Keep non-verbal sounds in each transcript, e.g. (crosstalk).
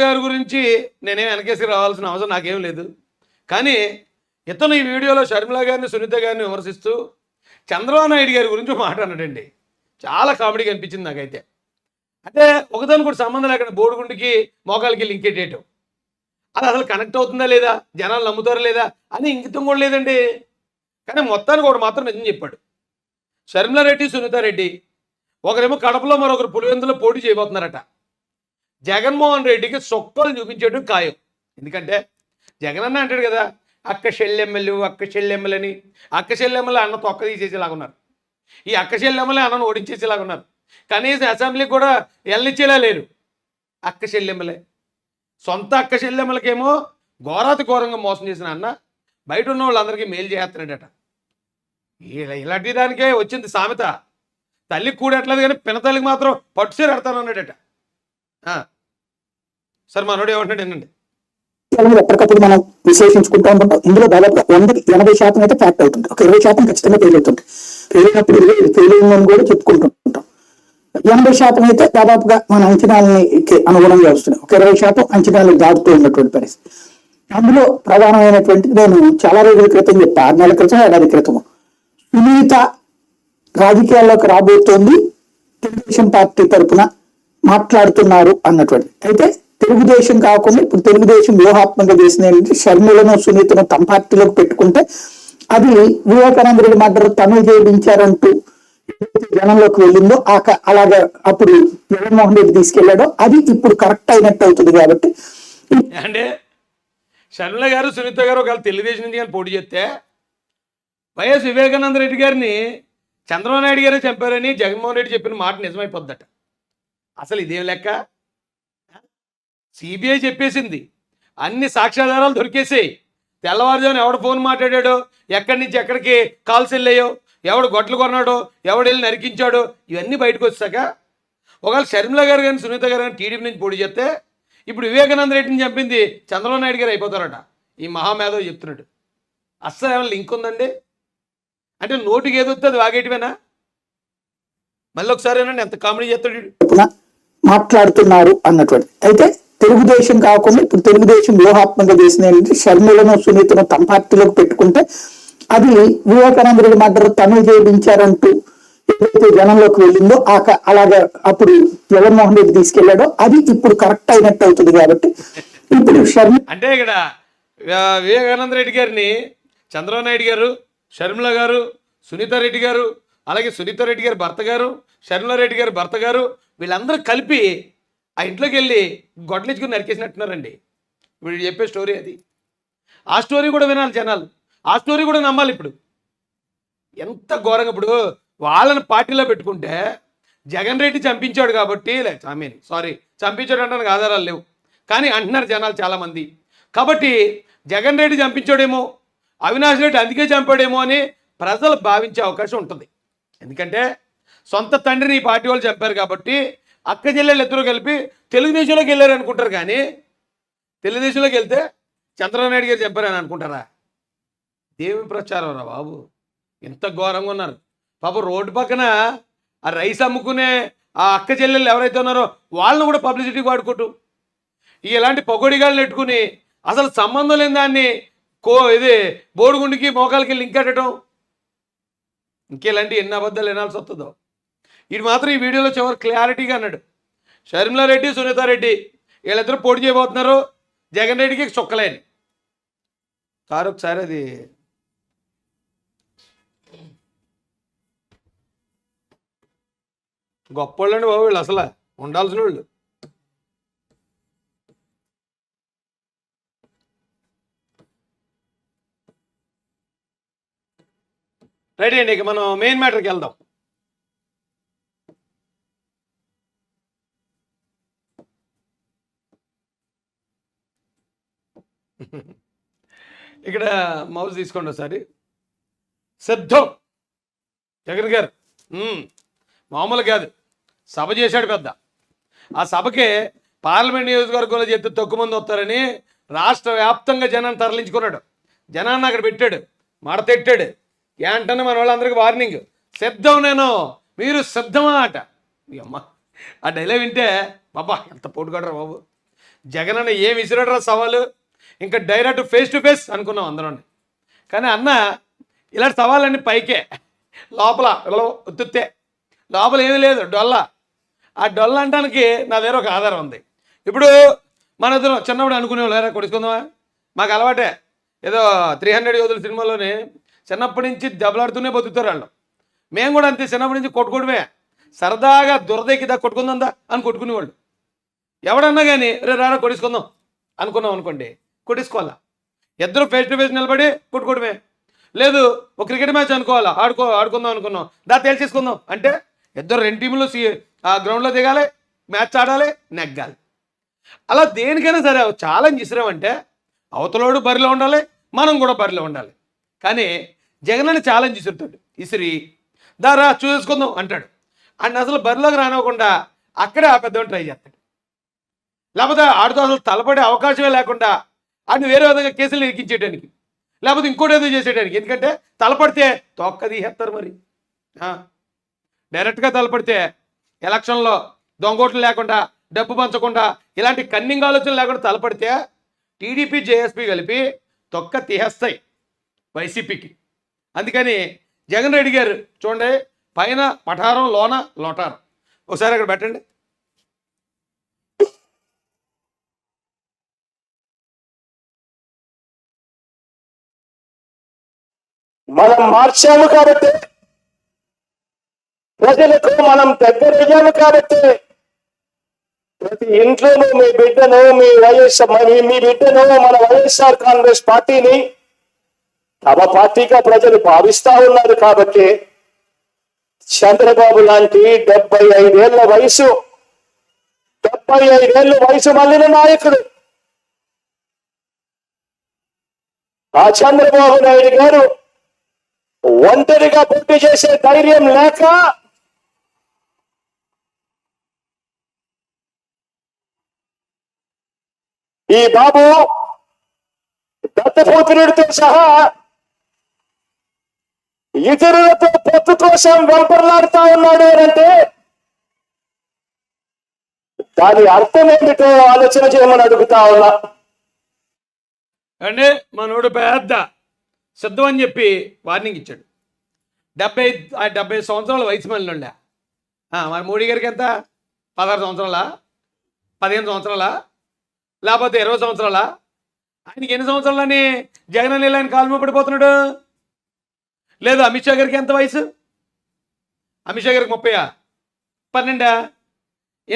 గారి గురించి నేనేం వెనకేసి రావాల్సిన అవసరం నాకేం లేదు. కానీ ఇతను ఈ వీడియోలో షర్మిల గారిని సునీత గారిని విమర్శిస్తూ చంద్రబాబు నాయుడు గారి గురించి మాట్లాడండి మాట అన్నాడండి. చాలా కామెడీగా అనిపించింది నాకైతే. అంటే ఒకదాని కూడా సంబంధం లేకుండా బోడిగుండికి మోకాలకి లింక్ ఎట్టేయటం అది అసలు కనెక్ట్ అవుతుందా లేదా? జనాలు నమ్ముతారా లేదా? అని ఇంకితం కూడా లేదండి. కానీ మొత్తానికి ఒకటి మాత్రం నిజం చెప్పాడు. షర్మిలారెడ్డి సునీతారెడ్డి ఒకరేమో కడపలో మరొకరు పులివెందులో పోటీ చేయబోతున్నారట. జగన్మోహన్ రెడ్డికి సొక్కలు చూపించేయడం ఖాయం. ఎందుకంటే జగన్ అన్న అంటాడు కదా అక్క చెల్లెమ్మలు అక్క చెల్లెమ్మలని. అక్క చెల్లెమ్మలు అన్న తొక్క తీసేసేలాగా ఉన్నారు. ఈ అక్క చెల్లెమ్మలే అన్నను ఓడించేసేలాగా ఉన్నారు. కనీసం అసెంబ్లీకి కూడా ఎల్లిచ్చేలా లేరు. అక్క చెల్లెమ్మలే. సొంత అక్క చెల్లెమ్మలకేమో ఘోరాతి ఘోరంగా మోసం చేసిన అన్న బయట ఉన్న వాళ్ళందరికీ మేలు చేస్తున్నాడట. ఇలాంటి దానికే వచ్చింది సామెత. తల్లికి కూడట్లేదు కానీ పినతల్లికి మాత్రం పట్టుసీరు ఎడతానన్నాడట ఆ. సార్ మనోడు ఏమంటాడు ఏంటండి ఎప్పటికప్పుడు మనం విశ్లేషించుకుంటూ ఉంటాం. ఇందులో దాదాపు వందకి ఎనభై శాతం అయితే ఫ్యాక్ట్ అవుతుంది. ఒక ఇరవై శాతం ఖచ్చితంగా ఫెయిల్ అవుతుంది. ఫెయిల్ అయినప్పుడు ఫెయిల్ అయిందని కూడా చెప్పుకుంటూ ఉంటాం ఎనభై శాతం అయితే దాదాపుగా మన అంచనాలకి అనుగుణంగా వస్తున్నాయి. ఒక ఇరవై శాతం అంచనాలు దాటుతూ ఉన్నటువంటి పరిస్థితి. అందులో ప్రధానమైనటువంటి నేను చాలా రోజుల క్రితం చెప్పా. ఆరు నెలల క్రితం ఏడాది క్రితము. సునీత రాజకీయాల్లోకి రాబోతోంది తెలుగుదేశం పార్టీ తరపున మాట్లాడుతున్నారు అన్నటువంటి. అయితే తెలుగుదేశం కాకుండా ఇప్పుడు తెలుగుదేశం వ్యూహాత్మకంగా చేసిన ఏంటంటే షర్మిలను సునీతను తమ పార్టీలోకి పెట్టుకుంటే అది వివేకానంద రెడ్డి మర్డర్ తమిళ చేయించారంటూ జనంలోకి వెళ్ళిందో ఆ అలాగా అప్పుడు జగన్మోహన్ రెడ్డి తీసుకెళ్ళాడో అది ఇప్పుడు కరెక్ట్ అయినట్టు అవుతుంది కాబట్టి అంటే షర్మిల గారు సునీత గారు ఒకవేళ తెలుగుదేశం నుంచి కానీ పోటీ చేస్తే వైఎస్ వివేకానంద రెడ్డి గారిని చంద్రబాబు నాయుడు గారే చంపారని జగన్మోహన్ రెడ్డి చెప్పిన మాట నిజమైపోద్దట. అసలు ఇదేం లెక్క? సిబిఐ చెప్పేసింది. అన్ని సాక్ష్యాధారాలు దొరికేసాయి. తెల్లవారుజామున ఎవడు ఫోన్ మాట్లాడాడో ఎక్కడి నుంచి ఎక్కడికి కాల్స్ వెళ్ళాయో ఎవడు గొడ్లు కొన్నాడో ఎవడు వెళ్ళి నరికించాడో ఇవన్నీ బయటకు వచ్చాక ఒకవేళ షర్మిల గారు కానీ సునీత గారు కానీ టీడీపీ నుంచి పోటీ చేస్తే ఇప్పుడు వివేకానంద రెడ్డిని చంపింది చంద్రబాబు నాయుడు గారు అయిపోతారట. ఈ మహామేధవ చెప్తున్నాడు. అస్సలు ఏమైనా లింక్ ఉందండి? అంటే నోటికి ఏదొస్తే అది వాగేటివేనా మళ్ళీ ఒకసారి ఎంత కామెడీ చేస్తాడు మాట్లాడుతున్నారు అన్నటువంటి. అయితే తెలుగుదేశం కాకుండా ఇప్పుడు తెలుగుదేశం వ్యూహాత్మక చేసిన ఏంటంటే షర్మిలను సునీతను తమ పార్టీలోకి పెట్టుకుంటే అది వివేకానంద రెడ్డి మర్డర్ తమిళ చేయించారంటూ ఏదైతే జనంలోకి వెళ్ళిందో ఆ అలాగే అలాగా అప్పుడు జగన్మోహన్ రెడ్డి తీసుకెళ్ళాడో అది ఇప్పుడు కరెక్ట్ అయినట్టు అవుతుంది కాబట్టి ఇప్పుడు షర్మి అంటే ఇక్కడ వివేకానంద రెడ్డి గారిని చంద్రబాబు నాయుడు గారు షర్మిల గారు సునీత రెడ్డి గారు అలాగే సునీత రెడ్డి గారి భర్త గారు షర్మిల రెడ్డి గారి భర్త గారు వీళ్ళందరూ కలిపి ఆ ఇంట్లోకి వెళ్ళి గొడ్లెచ్చుకుని నరికేసినట్టున్నారండి. వీళ్ళు చెప్పే స్టోరీ అది. ఆ స్టోరీ కూడా వినాలి జనాలు. ఆ స్టోరీ కూడా నమ్మాలి ఇప్పుడు. ఎంత ఘోరంగా ఇప్పుడు వాళ్ళని పార్టీలో పెట్టుకుంటే జగన్ రెడ్డి చంపించాడు కాబట్టి ఐ మీన్ సారీ చంపించాడు అంటానికి ఆధారాలు లేవు. కానీ అంటున్నారు జనాలు చాలామంది. కాబట్టి జగన్ రెడ్డి చంపించాడేమో అవినాష్ రెడ్డి అందుకే చంపాడేమో అని ప్రజలు భావించే అవకాశం ఉంటుంది. ఎందుకంటే సొంత తండ్రిని ఈ పార్టీ వాళ్ళు చంపారు కాబట్టి అక్క చెల్లెళ్ళు ఇద్దరు కలిపి తెలుగుదేశంలోకి వెళ్ళారు అనుకుంటారు కానీ తెలుగుదేశంలోకి వెళ్తే చంద్రబాబు నాయుడు గారు చెప్పారని అనుకుంటారా? దేవి ప్రచారం రా బాబు. ఇంత ఘోరంగా ఉన్నారు. పాప రోడ్డు పక్కన ఆ రైస్ అమ్ముకునే ఆ అక్క చెల్లెళ్ళు ఎవరైతే ఉన్నారో వాళ్ళని కూడా పబ్లిసిటీ వాడుకుంటూ ఈ ఇలాంటి పొగడిగాళ్ళు నెట్టుకుని అసలు సంబంధం లేని దాన్ని కో ఇది బోడిగుండికి మోకాలకి లింక్ కట్టడం ఇంకేలాంటి ఎన్ని అబద్ధాలు వినాల్సి వస్తుందో. ఇది మాత్రం ఈ వీడియోలో చివరి క్లారిటీగా అన్నాడు. షర్మిలారెడ్డి సునీతారెడ్డి వీళ్ళిద్దరూ పోటీ చేయబోతున్నారు. జగన్ రెడ్డికి చుక్కలేని. కారు ఒకసారి అది గొప్పోళ్ళండి బాబు వీళ్ళు అసలు. ఉండాల్సిన వాళ్ళు. రైట్ అండి ఇక మనం మెయిన్ మ్యాటర్కి వెళ్దాం. (laughs) ఇక్కడ మౌజ్ తీసుకోండి ఒకసారి. సిద్ధం! జగన్ గారు. మామూలు కాదు. సభ చేశాడు పెద్ద. ఆ సభకే పార్లమెంట్ నియోజకవర్గంలో చెప్తే తక్కువ మంది వస్తారని రాష్ట్ర వ్యాప్తంగా జనాన్ని తరలించుకున్నాడు. జనాన్ని అక్కడ పెట్టాడు. మడతెట్టాడు. ఏంటన్నా మన వాళ్ళందరికీ వార్నింగ్ సిద్ధం నేను. మీరు సిద్ధమా అట అమ్మ ఆ డైలాగ్ వింటే బాబా ఎంత పోటుకోడరా బాబు. జగన్ అన్న ఏం విసిరడరా సవాలు? ఇంకా డైరెక్ట్ ఫేస్ టు ఫేస్ అనుకున్నాం అందరం. కానీ అన్న ఇలాంటి సవాళ్ళన్నీ పైకే. లోపల ఇలా ఉత్తుత్తే లోపల ఏమీ లేదు డొల్ల. ఆ డొల్ల అంటానికి నా దగ్గర ఒక ఆధారం ఉంది. ఇప్పుడు మన ఇద్దరం చిన్నప్పుడు అనుకునేవాళ్ళు లేరా కొడుకుందామా మాకు అలవాటే. ఏదో త్రీ హండ్రెడ్ యోధుల సినిమాలోనే చిన్నప్పటి నుంచి దెబ్బలాడుతూనే బతుకుతారు వాళ్ళు. మేము కూడా అంతే చిన్నప్పటి నుంచి కొట్టుకోవడమే. సరదాగా దురదెక్కిదా కొట్టుకుందా అని కొట్టుకునేవాళ్ళు. ఎవడన్నా కానీ రే రారా కొట్టేసుకుందాం అనుకున్నాం అనుకోండి కొట్టేసుకోవాలా? ఇద్దరు ఫేస్ టు ఫేస్ నిలబడి కొట్టుకోవడమే. లేదు ఒక క్రికెట్ మ్యాచ్ అనుకోవాలా? ఆడుకో ఆడుకుందాం అనుకున్నాం. దా తేల్చేసుకుందాం. అంటే ఇద్దరు రెండు టీంలు ఆ గ్రౌండ్లో దిగాలి మ్యాచ్ ఆడాలి నెగ్గాలి. అలా దేనికైనా సరే ఛాలెంజ్ ఇసిరామంటే అవతలోడు బరిలో ఉండాలి మనం కూడా బరిలో ఉండాలి. కానీ జగన్ అని ఛాలెంజ్ ఇసురుతాడు ఇసిరి దారా చూసేసుకుందాం అంటాడు. అండ్ అసలు బరిలోకి రానివ్వకుండా అక్కడే ఆ పెద్దవాడు ట్రై చేస్తాడు. లేకపోతే ఆడితో అసలు తలపడే అవకాశమే లేకుండా ఆడిని వేరే విధంగా కేసులు ఎక్కించేయడానికి లేకపోతే ఇంకోటి ఏదో చేసేయడానికి. ఎందుకంటే తలపడితే తొక్క తీసేస్తారు మరి. డైరెక్ట్గా తలపడితే ఎలక్షన్లో దొంగోట్లు లేకుండా డబ్బు పంచకుండా ఇలాంటి కన్నింగ్ ఆలోచనలు లేకుండా తలపడితే టీడీపీ జేఎస్పీ కలిపి తొక్క తీసేస్తాయి వైసీపీకి. అందుకని జగన్ రెడ్డి గారు చూడండి పైన పఠారం లోన లోటారం. ఒకసారి అక్కడ పెట్టండి. మనం మార్చాము కాబట్టి ప్రజలకు మనం దగ్గరయ్యాము కాబట్టి ప్రతి ఇంట్లోనూ మీ బిడ్డను మీ వైఎస్ఆర్ మీ మీ బిడ్డను మన వైఎస్ఆర్ కాంగ్రెస్ పార్టీని తమ పార్టీగా ప్రజలు భావిస్తా ఉన్నారు కాబట్టి చంద్రబాబు లాంటి డెబ్బై ఐదేళ్ళ వయసు డెబ్బై ఐదేళ్ళ వయసు మళ్ళిన నాయకుడు. ఆ చంద్రబాబు నాయుడు గారు ఒంటరిగా పోటీ చేసే ధైర్యం లేక ఈ బాబు దత్తపోతునుడితో సహా ఇతరులతో పొత్తు కోసం వెంపర్లాడుతా ఉన్నాడు అంటే దాని అర్థం ఏమిటో ఆలోచన చేయమని అడుగుతా ఉన్నా. అంటే మనోడు పెద్ద సిద్ధం అని చెప్పి వార్నింగ్ ఇచ్చాడు. డెబ్బై ఆ డెబ్బై సంవత్సరాల వయసు మళ్ళీ ఉండే మరి మోడీ గారికి ఎంత? పదహారు సంవత్సరాలా? పదిహేను సంవత్సరాలా? లేకపోతే ఇరవై సంవత్సరాలా? ఆయనకి ఎన్ని సంవత్సరాలని జగన్ అని ఆయన కాలు పడిపోతున్నాడు? లేదు అమిత్ షా గారికి ఎంత వయసు? అమిత్ షా గారికి ముప్పయా? పన్నెండా?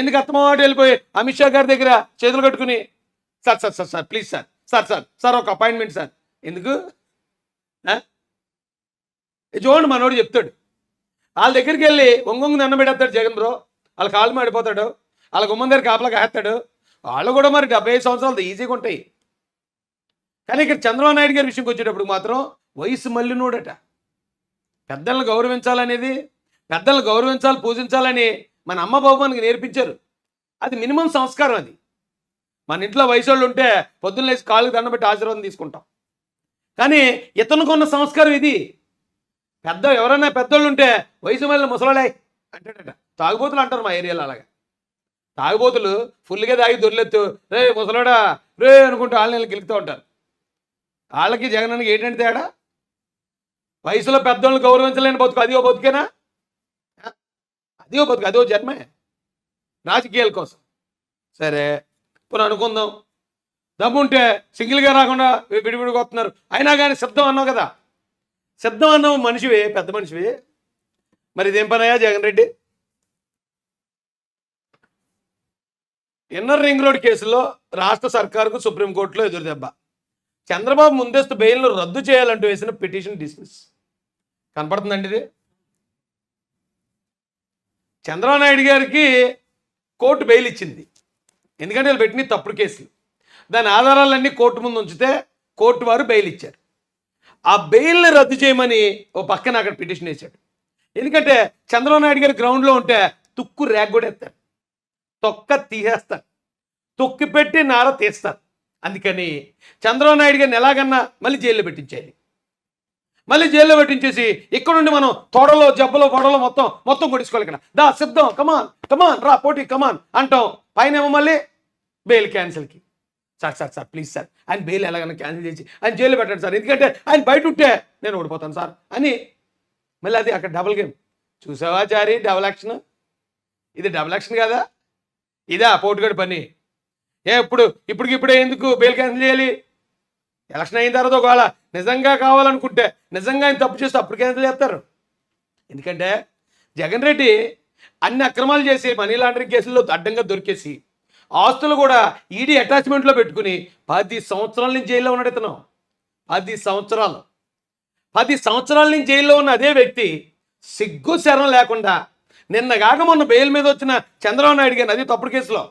ఎందుకు అత్తమాట వెళ్ళిపోయి అమిత్ షా గారి దగ్గర చేతులు కట్టుకుని sir sir sir sir please sir sir sir sir ఒక అపాయింట్మెంట్ సార్. ఎందుకు? ఇది చూడండి మనోడు చెప్తాడు. వాళ్ళ దగ్గరికి వెళ్ళి ఒంగొంగు దండం పెడతాడు జగన్ బ్రో. వాళ్ళ కాళ్ళు మాడిపోతాడు. వాళ్ళ గుమ్మం దగ్గర కాపలా కాస్తాడు. వాళ్ళు కూడా మరి డెబ్బై ఐదు సంవత్సరాలు ఈజీగా ఉంటాయి. కానీ ఇక్కడ చంద్రబాబు నాయుడు గారి విషయంకి వచ్చేటప్పుడు మాత్రం వయసు మల్లినోడట పెద్దలను గౌరవించాలనేది పెద్దలను గౌరవించాలి పూజించాలని మన అమ్మ బాబు మనకి నేర్పించారు. అది మినిమం సంస్కారం అది. మన ఇంట్లో వయసు వాళ్ళు ఉంటే పొద్దున్న లేచి కాళ్ళకి దండం పెట్టి ఆశీర్వాదం తీసుకుంటాం. కానీ ఇతనికి ఉన్న సంస్కారం ఇది. పెద్ద ఎవరైనా పెద్దోళ్ళు ఉంటే వయసు మళ్ళీ ముసలాడే అంటాడట. తాగుబోతులు అంటారు మా ఏరియాలో అలాగా. తాగుబోతులు ఫుల్గా తాగి దొర్లెత్తు రే ముసలాడా రే అనుకుంటూ వాళ్ళని గెలుపుతూ ఉంటారు. వాళ్ళకి జగనానికి ఏంటంటే తేడా? వయసులో పెద్దోళ్ళని గౌరవించలేని బతుకు అదిగో బతుకేనా? అదిగో బతుకు అదో జన్మే. రాజకీయాల కోసం. సరే ఇప్పుడు అనుకుందాం. దమ్ముంటే సింగిల్గా రాకుండా విడివిడిగా వస్తున్నారు అయినా కానీ సిద్ధం అన్నావు కదా. సిద్ధం అన్నావు మనిషివి పెద్ద మనిషివి. మరి ఇదేం పనయ్యా Jagan Reddy? Inner ring road కేసులో రాష్ట్ర సర్కారుకు సుప్రీంకోర్టులో ఎదురుదెబ్బ. చంద్రబాబు ముందస్తు బెయిల్ను రద్దు చేయాలంటూ వేసిన పిటిషన్ డిస్మిస్. కనపడుతుందండి ఇది. చంద్రబాబు నాయుడు గారికి కోర్టు బెయిల్ ఇచ్చింది. ఎందుకంటే వీళ్ళు పెట్టిన తప్పుడు కేసులు. దాని ఆధారాలన్నీ కోర్టు ముందు ఉంచితే కోర్టు వారు బెయిల్ ఇచ్చారు. ఆ బెయిల్ని రద్దు చేయమని ఓ పక్కన అక్కడ పిటిషన్ వేశాడు. ఎందుకంటే చంద్రబాబు నాయుడు గారు గ్రౌండ్లో ఉంటే తుక్కు రేగొడేస్తారు. తొక్క తీసేస్తారు. తొక్కి పెట్టి నార తీస్తారు. అందుకని చంద్రబాబు నాయుడు గారిని ఎలాగన్నా మళ్ళీ జైల్లో పెట్టించేయాలి. మళ్ళీ జైల్లో పెట్టించేసి ఇక్కడ నుండి మనం తోడలో జబ్బలో పొడలో మొత్తం మొత్తం కొడుకోవాలి ఇక్కడ దా సిద్ధం కమాన్ కమాన్ రా పోటీ కమాన్ అంటాం. పైన ఏమో మళ్ళీ bail క్యాన్సిల్కి sir sir sir please sir ఆయన బెయిల్ ఎలాగైనా క్యాన్సిల్ చేసి ఆయన జైలు పెట్టండి సార్. ఎందుకంటే ఆయన బయట ఉంటే నేను ఓడిపోతాను సార్ అని మళ్ళీ అది అక్కడ డబుల్ గేమ్ చూసావా చారి డబుల్ యాక్షన్ ఇది డబుల్ యాక్షన్ కదా? ఇదా పోటుగడి పని. ఏ ఇప్పుడు ఇప్పటికిప్పుడే ఎందుకు బెయిల్ క్యాన్సిల్ చేయాలి? ఎలక్షన్ అయిన తర్వాత ఒకవేళ నిజంగా కావాలనుకుంటే నిజంగా ఆయన తప్పు చేస్తే అప్పుడు క్యాన్సిల్ చేస్తారు ఎందుకంటే జగన్ రెడ్డి అన్ని అక్రమాలు చేసి మనీ లాండరింగ్ కేసుల్లో అడ్డంగా దొరికేసి ఆస్తులు కూడా ఈడీ అటాచ్మెంట్లో పెట్టుకుని పది సంవత్సరాల నుంచి జైల్లో ఉన్నాడు ఇతను. పది సంవత్సరాలు. పది సంవత్సరాల నుంచి జైల్లో ఉన్న అదే వ్యక్తి సిగ్గు శరం లేకుండా నిన్నగాక మొన్న బెయిల్ మీద వచ్చిన చంద్రబాబు నాయుడు గారిని అది తప్పుడు కేసులో.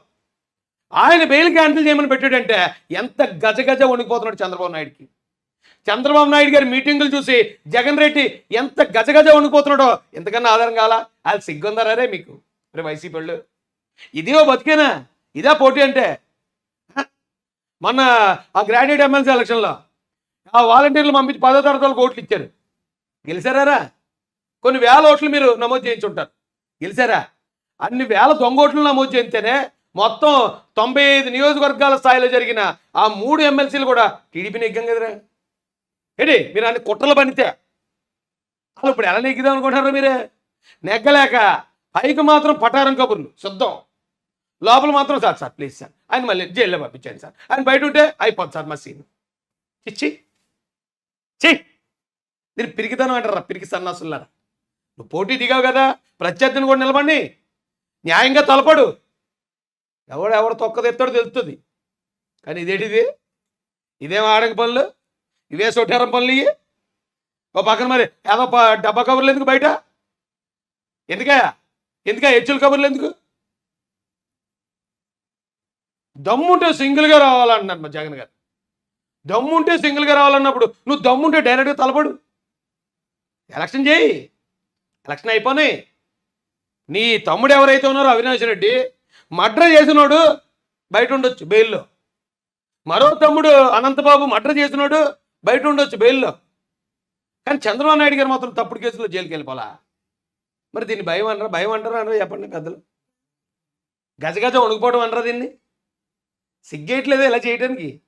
ఆయన బెయిల్ క్యాన్సిల్ చేయమని పెట్టాడంటే ఎంత గజగజ వణికిపోతున్నాడు చంద్రబాబు నాయుడికి. చంద్రబాబు నాయుడు గారి మీటింగులు చూసి జగన్ రెడ్డి ఎంత గజగజ వణికిపోతున్నాడో ఎంతకన్నా ఆధారం కావాలా? అది సిగ్గుందరే మీకు? రే వైసీపీ వాళ్ళు. ఇదేవో బతికేనా? ఇదే పోటీ అంటే? మొన్న ఆ గ్రాడ్యుయేట్ ఎమ్మెల్సీ ఎలక్షన్లో ఆ వాలంటీర్లు పంపించి పదో తరగతి వాళ్ళకి ఓట్లు ఇచ్చారు. గెలిచారా కొన్ని వేల ఓట్లు మీరు నమోదు చేయించుంటారు. గెలిచారా? అన్ని వేల దొంగ ఓట్లు నమోదు చేస్తేనే మొత్తం తొంభై ఐదు నియోజకవర్గాల స్థాయిలో జరిగిన ఆ మూడు ఎమ్మెల్సీలు కూడా టీడీపీ నిగ్గం కదరా? ఏంటి? మీరు అన్ని కుట్రలు పనితే. వాళ్ళు ఇప్పుడు ఎలా నెగ్గిదాం అనుకుంటున్నారు మీరే? నెగ్గలేక పైకి మాత్రం పటారం కబుర్లు శుద్ధం. లోపల మాత్రం సార్ సార్ ప్లీజ్ సార్. ఆయన మళ్ళీ జైల్లో పంపించండి సార్. ఆయన బయట ఉంటే అయిపోద్ది సార్ మా సీన్ ఇచ్చి చెయ్యి నేను పిరికితనం అంటారా? పిరికి సన్నాసులారా నువ్వు పోటీ దిగావు కదా ప్రత్యర్థిని కూడా నిలబడి న్యాయంగా తలపడు. ఎవడు ఎవడు తొక్క తెస్తాడో తెలుస్తుంది కానీ ఇదేంటిది? ఇదేం ఆడక పనులు? ఇవే సొట్టారం పనులు ఇవి ఓ పక్కన మరి ఏదో డబ్బా కబుర్లు ఎందుకు బయట? ఎందుకా? ఎందుకా హెచ్చుల కబుర్లు ఎందుకు? దమ్ముంటే సింగిల్గా రావాలన్నారు మా జగన్ గారు. దమ్ముంటే సింగిల్గా రావాలన్నప్పుడు నువ్వు దమ్ముంటే డైరెక్ట్గా తలపడు. ఎలక్షన్ చేయి. ఎలక్షన్ అయిపోయి నీ తమ్ముడు ఎవరైతే ఉన్నారో అవినాష్ రెడ్డి మడ్ర చేసినోడు బయట ఉండొచ్చు బెయిల్లో. మరో తమ్ముడు అనంతబాబు మడ్ర చేసినోడు బయట ఉండొచ్చు బెయిల్లో. కానీ చంద్రబాబు నాయుడు గారు మాత్రం తప్పుడు కేసులో జైలుకి వెళ్ళిపోలా? మరి దీన్ని భయం అనరా? భయం అంటారా అనరా చెప్పండి పెద్దలు. గజగజ వణుకుపోవడం అనరా దీన్ని? సిగ్గేయట్లేదు ఇలా చేయడానికి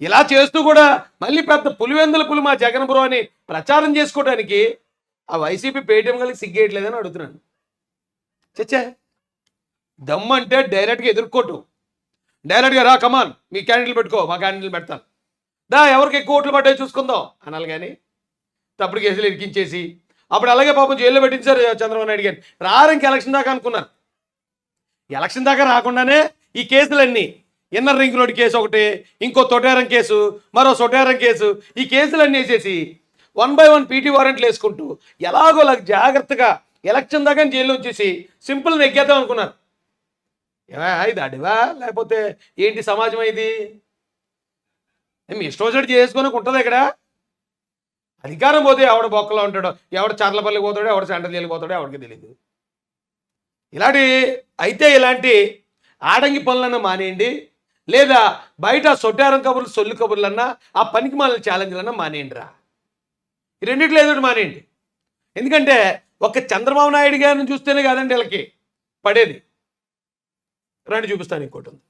ఇలా చేస్తూ కూడా మళ్ళీ పెద్ద పులివెందుల పులి మా జగన్ బ్రో అని ప్రచారం చేసుకోవడానికి ఆ వైసీపీ పేటీఎం కలిగి సిగ్గేయట్లేదని అడుగుతున్నాను. చచ్చా. దమ్ అంటే డైరెక్ట్గా ఎదుర్కోటు. డైరెక్ట్గా రా కమాన్. మీ క్యాండిల్ పెట్టుకో మా క్యాండిల్ పెడతాను. దా ఎవరికి ఎక్కువ ఓట్లు పడ్డాయి చూసుకుందాం అనాలి కానీ తప్పుడు కేసులు ఇరికించేసి అప్పుడు అలాగే పాపం జైల్లో పెట్టించారు చంద్రబాబు నాయుడు గారిని ఇంక ఎలక్షన్ దాకా అనుకున్నారు. ఎలక్షన్ దాకా రాకుండానే ఈ కేసులన్నీ ఇన్నర్ రింగ్ రోడ్ కేసు ఒకటి ఇంకో తొటేరం కేసు మరో సొటేరం కేసు ఈ కేసులన్నీ వేసేసి వన్ బై వన్ పీటీ వారెంట్లు వేసుకుంటూ ఎలాగో అలా జాగ్రత్తగా ఎలక్షన్ దాకా జైల్లో వచ్చేసి సింపుల్ నెగ్గేద్దాం అనుకున్నారు. ఏమా ఇది అడివా? లేకపోతే ఏంటి సమాజం ఇది? మీ ఇష్టం వచ్చినట్టు చేసుకోనికి ఉంటుంది ఇక్కడ? అధికారం పోతే ఎవడ బొక్కలో ఉంటాడో ఎవడ చర్లపల్లికి పోతాడో ఎవడ సెంటర్ పోతాడో ఎవరికి తెలియదు ఇలాంటి అయితే ఇలాంటి ఆడంగి పనులన్నా మానేయండి. లేదా బయట సొట్టారం కబుర్లు సొల్లు కబుర్లన్నా ఆ పనికి మాలిన ఛాలెంజ్లన్నా మానేయండి రా. ఈ రెండిట్లో ఏదో మానేయండి. ఎందుకంటే ఒక చంద్రబాబు నాయుడు గారిని చూస్తేనే కాదండి వీళ్ళకి పడేది. రండి చూపిస్తాను ఇంకోటి ఉంది.